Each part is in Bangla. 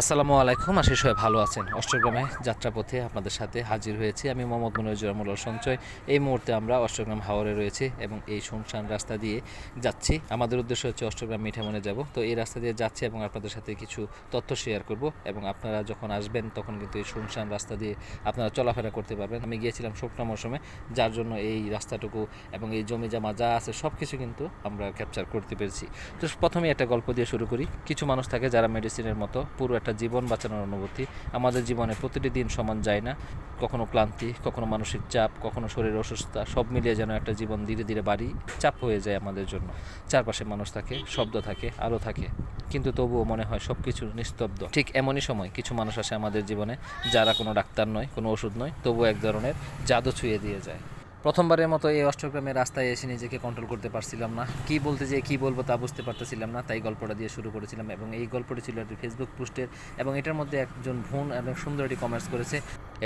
আসসালামু আলাইকুম, আশি সবাই ভালো আছেন। অষ্টগ্রামে যাত্রাপথে আপনাদের সাথে হাজির হয়েছি আমি মোহাম্মদ মনোজুর রহমুল্লাহ সঞ্চয়। এই মুহূর্তে আমরা অষ্টগ্রাম হাওরে রয়েছি এবং এই শুনশান রাস্তা দিয়ে যাচ্ছি। আমাদের উদ্দেশ্য হচ্ছে অষ্টগ্রাম মিঠামনে যাব। তো এই রাস্তা দিয়ে যাচ্ছি এবং আপনাদের সাথে কিছু তথ্য শেয়ার করব এবং আপনারা যখন আসবেন, তখন কিন্তু এই শুনশান রাস্তা দিয়ে আপনারা চলাফেরা করতে পারবেন। আমি গিয়েছিলাম শুকনো মৌসুমে যার জন্য এই রাস্তাটুকু এবং এই জমি জামা যা আছে সব কিছু কিন্তু আমরা ক্যাপচার করতে পেরেছি। তো প্রথমে একটা গল্প দিয়ে শুরু করি। কিছু মানুষ থাকে যারা মেডিসিনের মতো পুরো একটা জীবন বাঁচানোর অনুভূতি। আমাদের জীবনে প্রতিটি দিন সমান যায় না। কখনো ক্লান্তি, কখনো মানসিক চাপ, কখনো শরীর অসুস্থতা, সব মিলিয়ে যেন একটা জীবন ধীরে ধীরে বাড়ি, চাপ হয়ে যায় আমাদের জন্য। চারপাশে মানুষ থাকে, শব্দ থাকে, আলো থাকে। কিন্তু তবুও মনে হয় সব কিছু নিস্তব্ধ। ঠিক এমনই সময় কিছু মানুষ আসে আমাদের জীবনে, যারা কোনো ডাক্তার নয়, কোনো ওষুধ নয়, তবুও এক ধরনের জাদু ছুঁয়ে দিয়ে যায়। প্রথমবারের মতো এই অষ্টগ্রামের রাস্তায় এসে নিজেকে কন্ট্রোল করতে পারছিলাম না। কি বলতে যে কি বলব তা বুঝতে পারতেছিলাম না। তাই গল্পটা দিয়ে শুরু করেছিলাম এবং এই গল্পটি ছিল একটি ফেসবুক পোস্টের এবং এটার মধ্যে একজন বোন এবং সুন্দর একটি কমেন্টস করেছে,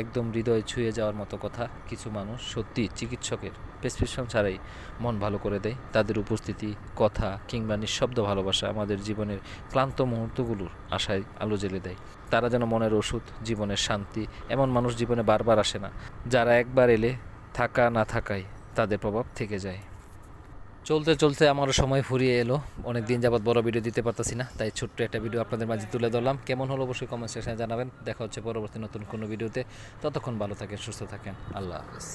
একদম হৃদয় ছুঁয়ে যাওয়ার মতো কথা কিছু মানুষ সত্যি চিকিৎসকের প্রেসক্রিপশন ছাড়াই মন ভালো করে দেয়। তাদের উপস্থিতি, কথা কিংবা নিঃশব্দ ভালোবাসা আমাদের জীবনের ক্লান্ত মুহূর্তগুলোর আশায় আলো জ্বেলে দেয়। তারা যেন মনের ওষুধ, জীবনের শান্তি, এমন মানুষ জীবনে বারবার আসে না। যারা একবার এলে থাকা না থাকায় তাদের প্রভাব থেকে যায়। চলতে চলতে আমারও সময় ফুরিয়ে এলো। অনেক দিন যাবত বড় ভিডিও দিতে পারতাছি না, তাই ছোট্ট একটা ভিডিও আপনাদের মাঝে তুলে ধরলাম। কেমন হলো অবশ্যই কমেন্ট সেকশনে জানাবেন। দেখা হচ্ছে পরবর্তী নতুন কোনো ভিডিওতে ততক্ষণ ভালো থাকেন, সুস্থ থাকেন। আল্লাহ হাফেজ।